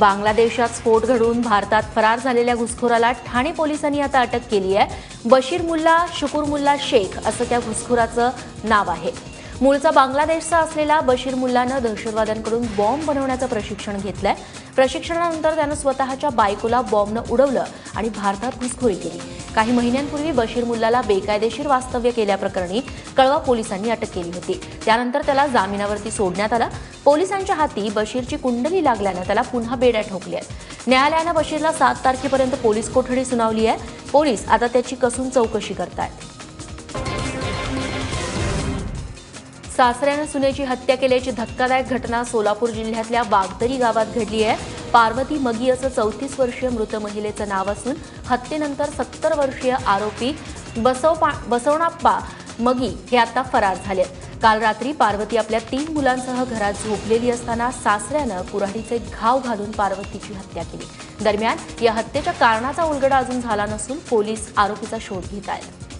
बांगलादेशात स्फोट घडवून भारतात फरार झालेल्या घुसखोराला ठाणे पोलिसांनी आता अटक केली आहे. बशीर मुल्ला शुकुर मुल्ला शेख असं त्या घुसखोराचं नाव आहे. मूळचा बांगलादेशचा असलेला बशीर मुल्लानं दहशतवाद्यांकडून बॉम्ब बनवण्याचं प्रशिक्षण घेतलंय. प्रशिक्षणानंतर त्यानं स्वतःच्या बायकोला बॉम्बनं उडवलं आणि भारतात घुसखोरी केली. काही महिन्यांपूर्वी बशीर मुल्लाला बेकायदेशीर वास्तव्य केल्याप्रकरणी कळवा पोलिसांनी अटक केली होती. त्यानंतर त्याला जामिनावरती सोडण्यात आला. पोलिसांच्या हाती बशीरची कुंडली लागल्यानं त्याला पुन्हा बेड्या ठोकल्या आहेत. न्यायालयानं बशीरला सात तारखेपर्यंत पोलीस कोठडी सुनावली आहे. पोलीस आता त्याची कसून चौकशी करतायत. सासऱ्यानं सुनेची हत्या केल्याची धक्कादायक घटना सोलापूर जिल्ह्यातल्या बागदरी गावात घडली आहे. पार्वती मगी असं चौतीस वर्षीय मृत महिलेचं नाव असून हत्येनंतर सत्तर वर्षीय आरोपी बसवपा बसवणाप्पा मगी हे आता फरार झाले काल रात्री पार्वती आपल्या तीन मुलांसह घरात झोपलेली असताना सासऱ्यानं कुऱ्हाडीचे घाव घालून पार्वतीची हत्या केली. दरम्यान या हत्येच्या कारणाचा उलगडा अजून झाला नसून पोलीस आरोपीचा शोध घेत आहेत.